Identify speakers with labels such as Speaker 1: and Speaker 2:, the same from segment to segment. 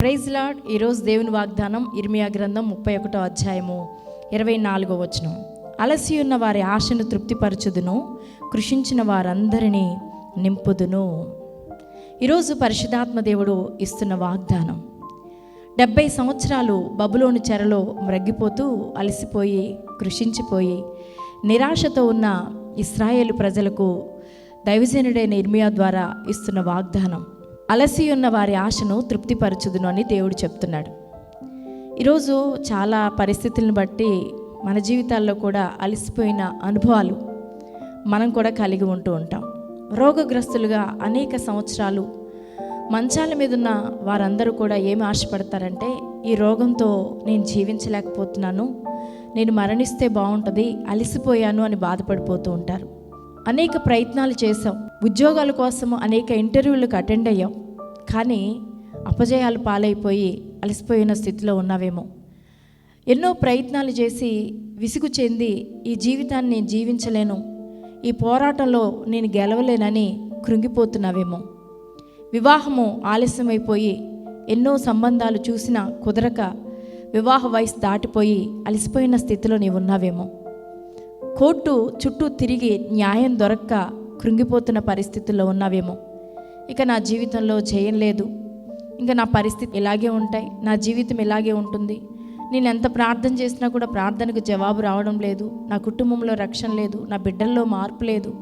Speaker 1: Praise lord ఈరోజు దేవుని వాగ్దానం ఇర్మియా గ్రంథం ముప్పై ఒకటో అధ్యాయము ఇరవై నాలుగో వచనం. అలసి ఉన్న వారి ఆశను తృప్తిపరచుదును కృషించిన వారందరినీ నింపుదును. ఈరోజు పరిశుధాత్మ దేవుడు ఇస్తున్న వాగ్దానం. డెబ్బై సంవత్సరాలు బబులోని చెరలో మ్రగ్గిపోతూ అలసిపోయి కృషించిపోయి నిరాశతో ఉన్న ఇస్రాయేల్ ప్రజలకు దైవజనుడైన ఇర్మియా ద్వారా ఇస్తున్న వాగ్దానం. అలసి ఉన్న వారి ఆశను తృప్తిపరచుదును అని దేవుడు చెప్తున్నాడు. ఈరోజు చాలా పరిస్థితులను బట్టి మన జీవితాల్లో కూడా అలసిపోయిన అనుభవాలు మనం కూడా కలిగి ఉంటూ ఉంటాం. రోగగ్రస్తులుగా అనేక సంవత్సరాలు మంచాల మీద ఉన్న వారందరూ కూడా ఏమి ఆశపడతారంటే ఈ రోగంతో నేను జీవించలేకపోతున్నాను నేను మరణిస్తే బాగుంటుంది అలసిపోయాను అని బాధపడిపోతూ ఉంటారు. అనేక ప్రయత్నాలు చేసాం ఉద్యోగాల కోసం అనేక ఇంటర్వ్యూలకు అటెండ్ అయ్యాం. కానీ అపజయాలు పాలైపోయి అలసిపోయిన స్థితిలో ఉన్నావేమో. ఎన్నో ప్రయత్నాలు చేసి విసుగు చెంది ఈ జీవితాన్ని జీవించలేను. ఈ పోరాటంలో నేను గెలవలేనని కృంగిపోతున్నావేమో. వివాహము ఆలస్యమైపోయి ఎన్నో సంబంధాలు చూసినా కుదరక వివాహ వయసు దాటిపోయి అలసిపోయిన స్థితిలో నీవు ఉన్నావేమో. కోర్టు చుట్టూ తిరిగి న్యాయం దొరక్క కృంగిపోతున్న పరిస్థితుల్లో ఉన్నావేమో. ఇక నా జీవితంలో జయం లేదు ఇంకా నా పరిస్థితి ఇలాగే ఉంటాయి. నా జీవితం ఇలాగే ఉంటుంది. నేను ఎంత ప్రార్థన చేసినా కూడా ప్రార్థనకు జవాబు రావడం లేదు. నా కుటుంబంలో రక్షణ లేదు. నా బిడ్డల్లో మార్పు లేదు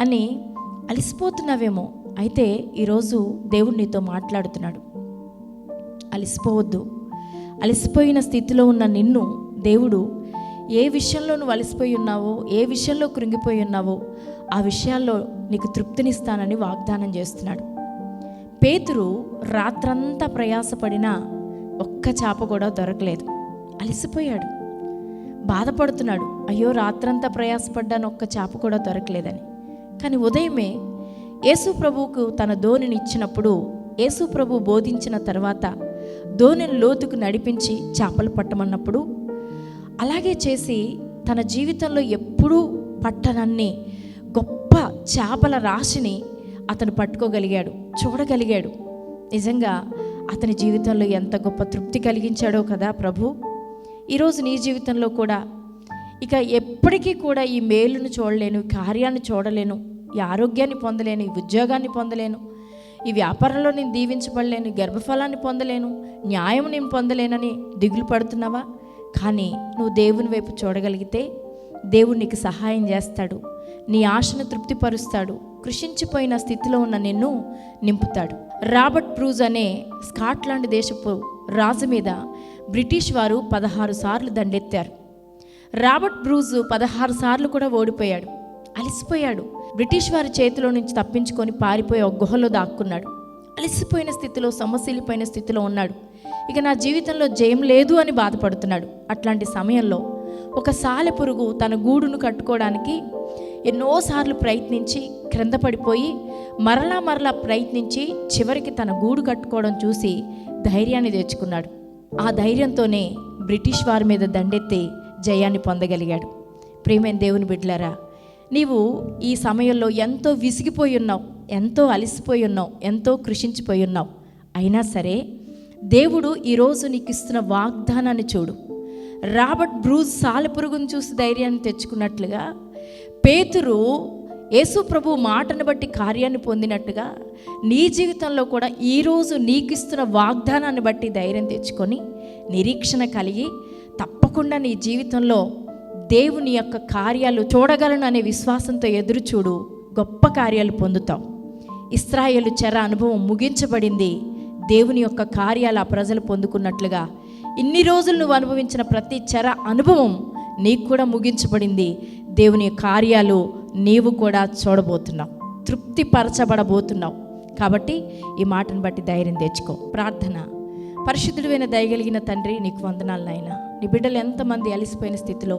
Speaker 1: అని అలసిపోతున్నావేమో. అయితే ఈరోజు దేవుడు నీతో మాట్లాడుతున్నాడు. అలసిపోవద్దు. అలసిపోయిన స్థితిలో ఉన్న నిన్ను దేవుడు ఏ విషయంలో నువ్వు అలసిపోయి ఉన్నావో ఏ విషయంలో కృంగిపోయి ఉన్నావో ఆ విషయాల్లో నీకు తృప్తినిస్తానని వాగ్దానం చేస్తున్నాడు. పేతురు రాత్రంతా ప్రయాసపడినా ఒక్క చేప కూడా దొరకలేదు. అలసిపోయాడు. బాధపడుతున్నాడు. అయ్యో రాత్రంతా ప్రయాసపడ్డాను ఒక్క చేప కూడా దొరకలేదని. కానీ ఉదయమే యేసు ప్రభువుకు తన ధోనిని ఇచ్చినప్పుడు యేసు ప్రభు బోధించిన తర్వాత ధోనిని లోతుకు నడిపించి చేపలు పట్టమన్నప్పుడు అలాగే చేసి తన జీవితంలో ఎప్పుడూ పట్టనన్ని చేపల రాశిని అతను పట్టుకోగలిగాడు చూడగలిగాడు. నిజంగా అతని జీవితంలో ఎంత గొప్ప తృప్తి కలిగించాడో కదా ప్రభు. ఈరోజు నీ జీవితంలో కూడా ఇక ఎప్పటికీ కూడా ఈ మేలును చూడలేను ఈ కార్యాన్ని చూడలేను ఈ ఆరోగ్యాన్ని పొందలేను ఈ ఉద్యోగాన్ని పొందలేను ఈ వ్యాపారంలో నేను దీవించబడలేను గర్భఫలాన్ని పొందలేను న్యాయం నేను పొందలేనని దిగులు పడుతున్నావా? కానీ నువ్వు దేవుని వైపు చూడగలిగితే దేవుడు నీకు సహాయం చేస్తాడు. నీ ఆశను తృప్తిపరుస్తాడు. కృషించిపోయిన స్థితిలో ఉన్న నిన్ను నింపుతాడు. రాబర్ట్ బ్రూజ్ అనే స్కాట్లాండ్ దేశపు రాజు మీద బ్రిటిష్ వారు పదహారు సార్లు దండెత్తారు. రాబర్ట్ బ్రూజ్ పదహారు సార్లు కూడా ఓడిపోయాడు. అలసిపోయాడు. బ్రిటిష్ వారి చేతిలో నుంచి తప్పించుకొని పారిపోయి ఒక గుహలో దాక్కున్నాడు. అలసిపోయిన స్థితిలో సమస్యలిపోయిన స్థితిలో ఉన్నాడు. ఇక నా జీవితంలో జయం లేదు అని బాధపడుతున్నాడు. అట్లాంటి సమయంలో ఒక సాలె పురుగు తన గూడును కట్టుకోవడానికి ఎన్నోసార్లు ప్రయత్నించి క్రింద పడిపోయి మరలా మరలా ప్రయత్నించి చివరికి తన గూడు కట్టుకోవడం చూసి ధైర్యాన్ని తెచ్చుకున్నాడు. ఆ ధైర్యంతోనే బ్రిటిష్ వారి మీద దండెత్తి జయాన్ని పొందగలిగాడు. ప్రేమైన దేవుని బిడ్డలారా నీవు ఈ సమయంలో ఎంతో విసిగిపోయి ఉన్నావు ఎంతో అలసిపోయి ఉన్నావు ఎంతో కృషించిపోయి ఉన్నావు. అయినా సరే దేవుడు ఈరోజు నీకు ఇస్తున్న వాగ్దానాన్ని చూడు. రాబర్ట్ బ్రూజ్ సాలపురుగును చూసి ధైర్యాన్ని తెచ్చుకున్నట్లుగా పేతురు యేసు ప్రభు మాటను బట్టి కార్యాన్ని పొందినట్టుగా నీ జీవితంలో కూడా ఈరోజు నీకు ఇస్తున్న వాగ్దానాన్ని బట్టి ధైర్యం తెచ్చుకొని నిరీక్షణ కలిగి తప్పకుండా నీ జీవితంలో దేవుని యొక్క కార్యాలు చూడగలను అనే విశ్వాసంతో ఎదురు చూడు గొప్ప కార్యాలు పొందుతావు. ఇస్రాయేలు చెర అనుభవం ముగించబడింది. దేవుని యొక్క కార్యాలు ఆ ప్రజలు పొందుకున్నట్లుగా ఇన్ని రోజులు నువ్వు అనుభవించిన ప్రతి చెర అనుభవం నీకు కూడా ముగించబడింది. దేవుని కార్యాలు నీవు కూడా చూడబోతున్నావు. తృప్తిపరచబడబోతున్నావు. కాబట్టి ఈ మాటను బట్టి ధైర్యం తెచ్చుకో. ప్రార్థన. పరిశుద్ధుడైన దయగలిగిన తండ్రి నీకు వందనాలు నాయన. నీ బిడ్డలు ఎంతమంది అలిసిపోయిన స్థితిలో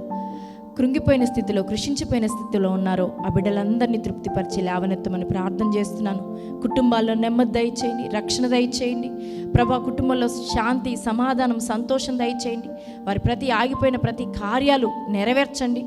Speaker 1: కృంగిపోయిన స్థితిలో కృషించిపోయిన స్థితిలో ఉన్నారో ఆ బిడ్డలందరినీ తృప్తిపరిచి లేవనెత్తమని ప్రార్థన చేస్తున్నాను. కుటుంబాల్లో నెమ్మది దయచేయండి రక్షణ దయచేయండి. ప్రభా కుటుంబంలో శాంతి సమాధానం సంతోషం దయచేయండి. వారి ప్రతి ఆగిపోయిన ప్రతి కార్యాలు నెరవేర్చండి.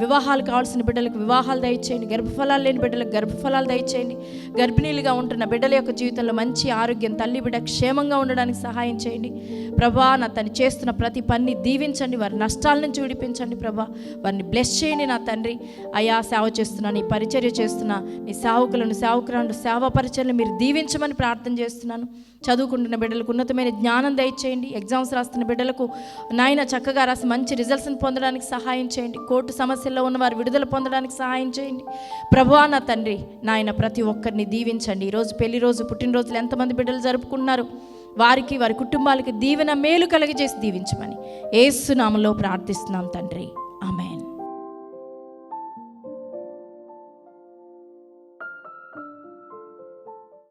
Speaker 1: వివాహాలు కావాల్సిన బిడ్డలకు వివాహాలు దయచేయండి. గర్భఫలాలు లేని బిడ్డలకు గర్భఫలాలు దయచేయండి. గర్భిణీలుగా ఉంటున్న బిడ్డల యొక్క జీవితంలో మంచి ఆరోగ్యం తల్లి బిడ్డ క్షేమంగా ఉండడానికి సహాయం చేయండి. ప్రభా నా తను చేస్తున్న ప్రతి పని దీవించండి. వారి నష్టాల నుంచి విడిపించండి ప్రభా. వారిని బ్లెస్ చేయండి నా తండ్రి. అయా సేవ చేస్తున్నా నీ పరిచర్య చేస్తున్నా నీ సేవకులను సేవకులను సేవా పరిచర్యలు మీరు దీవించమని ప్రార్థన చేస్తున్నాను. చదువుకుంటున్న బిడ్డలకు ఉన్నతమైన జ్ఞానం దయచేయండి. ఎగ్జామ్స్ రాస్తున్న బిడ్డలకు నాయన చక్కగా రాసి మంచి రిజల్ట్స్ని పొందడానికి సహాయం చేయండి. కోర్టు సమస్య సమస్యల్లో ఉన్నవారు విడుదల పొందడానికి సహాయం చేయండి. ప్రభువా నా తండ్రి నాయన ప్రతి ఒక్కరిని దీవించండి. ఈరోజు పెళ్ళి రోజు పుట్టినరోజులు ఎంతమంది బిడ్డలు జరుపుకున్నారు వారికి వారి కుటుంబాలకి దీవెన మేలు కలిగజేసి దీవించమని. ఏసునామలో ప్రార్థిస్తున్నాం తండ్రి. ఆమె